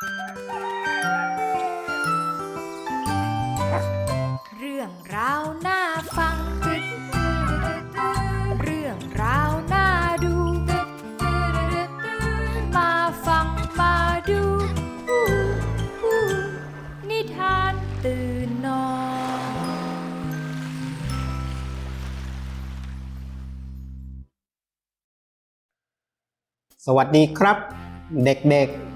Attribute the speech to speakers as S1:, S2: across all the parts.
S1: เรื่องราวน่าฟัง เรื่องราวน่าดู มาฟังมาดูนิทานตื่นนอน
S2: สวัสดีครับ เด็กๆ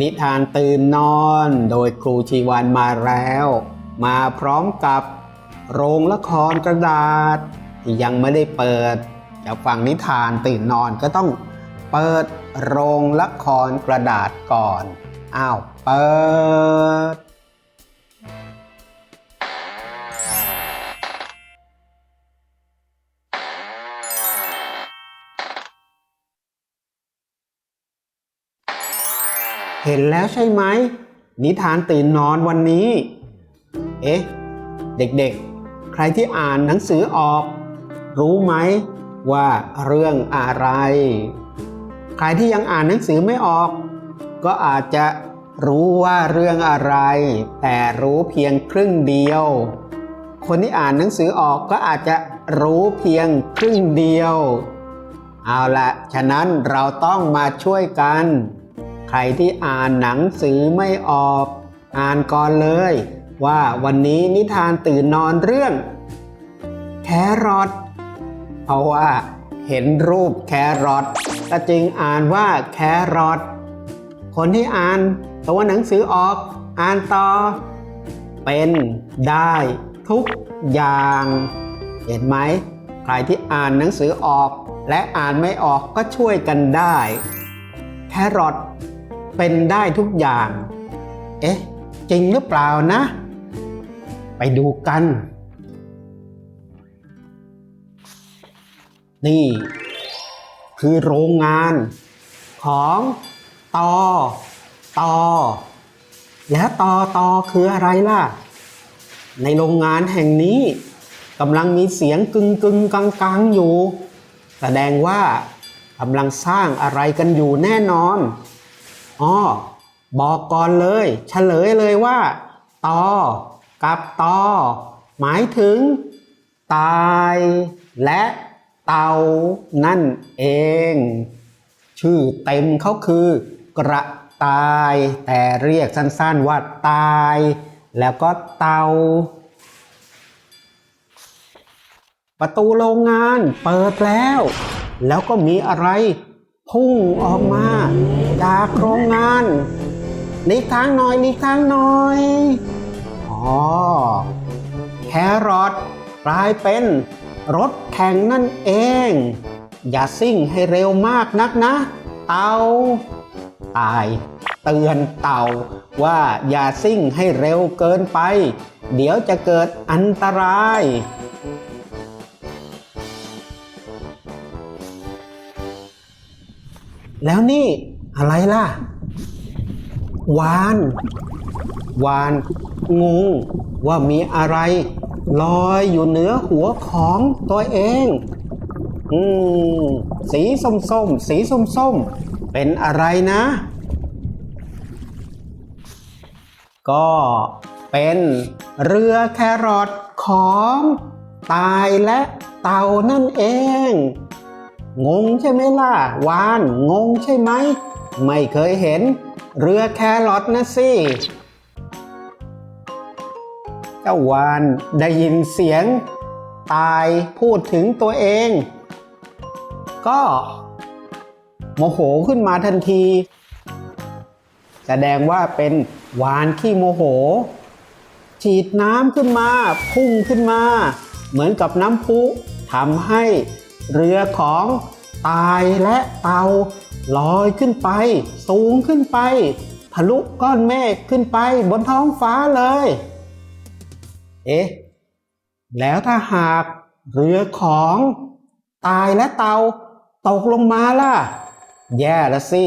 S2: นิทานตื่นนอนโดยครูชีวันมาแล้ว มาพร้อมกับโรงละครกระดาษ ที่ยังไม่ได้เปิดจะฟังนิทานตื่นนอนก็ต้องเปิดโรงละครกระดาษก่อน อ้าว เปิด เห็นแล้วใช่ไหม นิทานตื่นนอนวันนี้ เอ๊ะ เด็กๆ ใครที่อ่านหนังสือออก รู้ไหมว่าเรื่องอะไร ใครที่ยังอ่านหนังสือไม่ออก ก็อาจจะรู้ว่าเรื่องอะไร แต่รู้เพียงครึ่งเดียว คนที่อ่านหนังสือออกก็อาจจะรู้เพียงครึ่งเดียว เอาละฉะนั้นเราต้องมาช่วยกัน ใครที่อ่านหนังสือไม่ออกอ่านก่อนเลย ว่าวันนี้นิทานตื่นนอนเรื่อง แครอทเพราะว่าเห็นรูปแครอทก็จึงอ่านว่าแครอทคนที่อ่านตัวหนังสือออกอ่านต่อ เป็นได้ทุกอย่าง เห็นไหมใครที่อ่านหนังสือออก และอ่านไม่ออกก็ช่วยกันได้ แครอท เป็นได้ทุกอย่าง เอ๊ะ จริงหรือเปล่านะ ไปดูกัน นี่ คือโรงงาน ของตอตอแล้วตอตอคืออะไรล่ะ ในโรงงานแห่งนี้กำลังมีเสียงกึงกึงกังกังอยู่ แสดงว่ากำลังสร้างอะไรกันอยู่แน่นอน อ้อบอกก่อนเลยเฉลยเลยว่าตอกับตอหมายถึง ตาย และเตานั่นเอง ชื่อเต็มเขาคือกระตายแต่เรียกสั้นๆว่าตาย แล้วก็เตา ประตูโรงงานเปิดแล้ว แล้วก็มีอะไร พุ่งออกมาจากโรงงานหลีกทางหน่อยหลีกทางหน่อยอ๋อแครอทกลายเป็นรถแข่งนั่นเอง อย่าซิ่งให้เร็วมากนักนะ เต่าตายเตือนเต่าว่าอย่าซิ่งให้เร็วเกินไป เดี๋ยวจะเกิดอันตราย แล้วนี่อะไรล่ะ วาน วานงงว่ามีอะไร ลอยอยู่เหนือหัวของตัวเอง อืมสีส้มส้มสีส้มส้มเป็นอะไรนะ ก็เป็นเรือแครอทของตายและเต่านั่นเอง งงใช่ไหมล่ะ วาน งงใช่ไหม ไม่เคยเห็น เรือแครอทนะสิ เจ้าวานได้ยินเสียง ตายพูดถึงตัวเอง ก็โมโหขึ้นมาทันที แสดงว่าเป็นวานขี้โมโห ฉีดน้ำขึ้นมา พุ่งขึ้นมา เหมือนกับน้ำพุทำให้ เรือของตายและเตาลอยขึ้นไป สูงขึ้นไป ทะลุก้อนเมฆขึ้นไปบนท้องฟ้าเลย เอ๊ะ แล้วถ้าหากเรือของตายและเตาตกลงมาล่ะ แย่ละสิ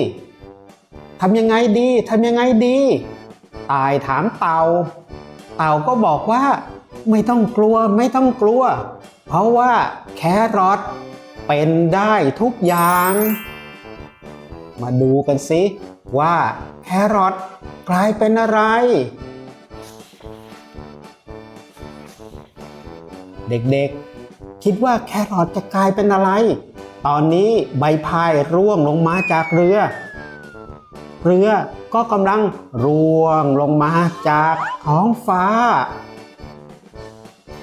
S2: ทำยังไงดีทำยังไงดี ตายถามเตา เตาก็บอกว่า ไม่ต้องกลัวไม่ต้องกลัว เพราะว่าแครอท เป็นได้ทุกอย่าง มาดูกันสิว่าแครอทกลายเป็นอะไร เด็กๆ คิดว่าแครอทจะกลายเป็นอะไร ตอนนี้ใบพายร่วงลงมาจากเรือ เรือก็กำลังร่วงลงมาจากท้องฟ้า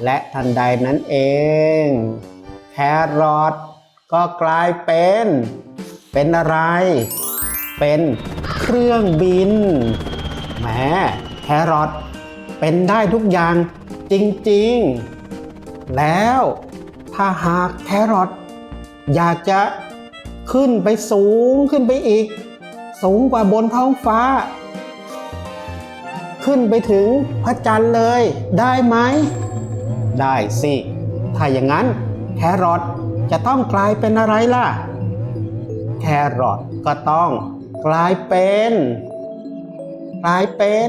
S2: และทันใดนั้นเอง แครอท ก็กลายเป็น เป็นอะไร เป็นเครื่องบินแหมแครอทเป็นได้ทุกอย่างจริงๆ แล้วถ้าหากแครอทอยากจะขึ้นไปสูงขึ้นไปอีก สูงกว่าบนท้องฟ้า ขึ้นไปถึงพระจันทร์เลยได้ไหม ได้สิ ถ้าอย่างนั้นแครอท จะต้องกลายเป็นอะไรล่ะ แครอทก็ต้องกลายเป็น กลายเป็น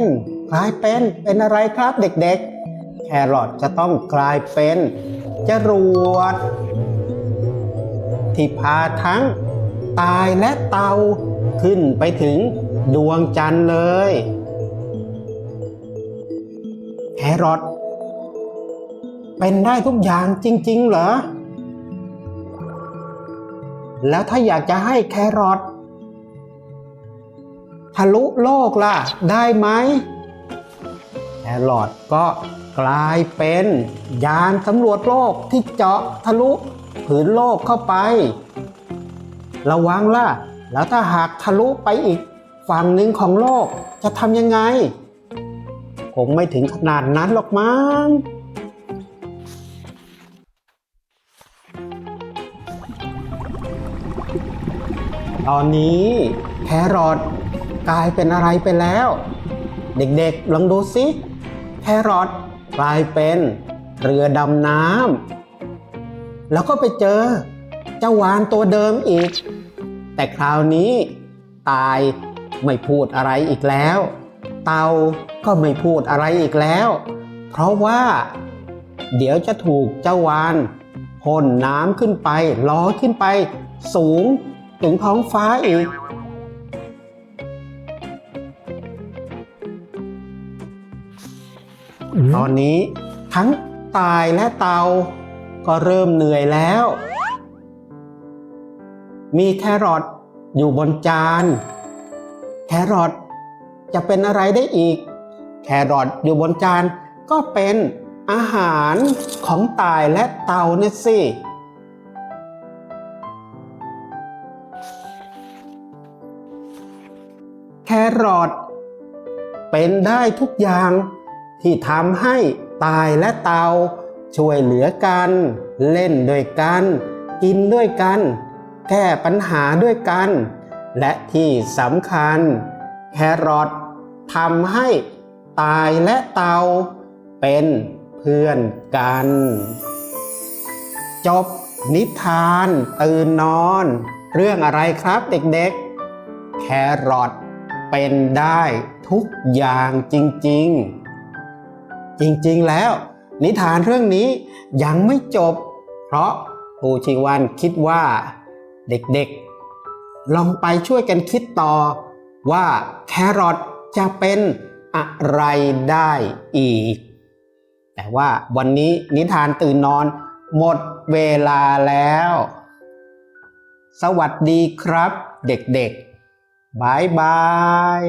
S2: กลายเป็นเป็นอะไรครับเด็กๆ แครอทจะต้องกลายเป็นจรวดที่พาทั้งตายและเตาขึ้นไปถึงดวงจันทร์เลยแครอทเป็นได้ทุกอย่างจริง ๆ เหรอ แล้วถ้าอยากจะให้แครอททะลุโลกล่ะ ได้ไหมแครอทก็กลายเป็นยานสำรวจโลกที่เจาะทะลุผืนโลกเข้าไป ระวังล่ะ แล้วถ้าหากทะลุไปอีกฝั่งหนึ่งของโลกจะทำยังไง คงไม่ถึงขนาดนั้นหรอกมั้ง ตอนนี้แครอทกลายเป็นอะไรไปแล้ว เด็กๆลองดูสิแครอทกลายเป็นเรือดำน้ำแล้วก็ไปเจอเจ้าวานตัวเดิมอีก แต่คราวนี้ตายไม่พูดอะไรอีกแล้ว เตาก็ไม่พูดอะไรอีกแล้ว เพราะว่า เดี๋ยวจะถูกเจ้าวานพ่นน้ำขึ้นไปล้อขึ้นไปสูง ถึงท้องฟ้าอีก ตอนนี้ทั้งตายและเตา ก็เริ่มเหนื่อยแล้ว มีแครอทอยู่บนจาน แครอทจะเป็นอะไรได้อีก แครอทอยู่บนจานก็เป็นอาหารของตายและเตาเนี่ยสิ รอทเป็นได้ทุกอย่างที่ทำให้ตายและเตา ช่วยเหลือกัน เล่นด้วยกัน กินด้วยกัน แก้ปัญหาด้วยกัน และที่สำคัญ แครอททำให้ตายและเตา เป็นเพื่อนกัน จบนิทานตื่นนอน เรื่องอะไรครับเด็กๆ แครอท เป็นได้ทุกอย่างจริง ๆ จริงๆแล้ว นิทานเรื่องนี้ยังไม่จบ เพราะปูชิวันคิดว่าเด็กๆ ลองไปช่วยกันคิดต่อว่าแครอทจะเป็นอะไรได้อีก แต่ว่าวันนี้นิทานตื่นนอนหมดเวลาแล้ว สวัสดีครับเด็กๆ บายบาย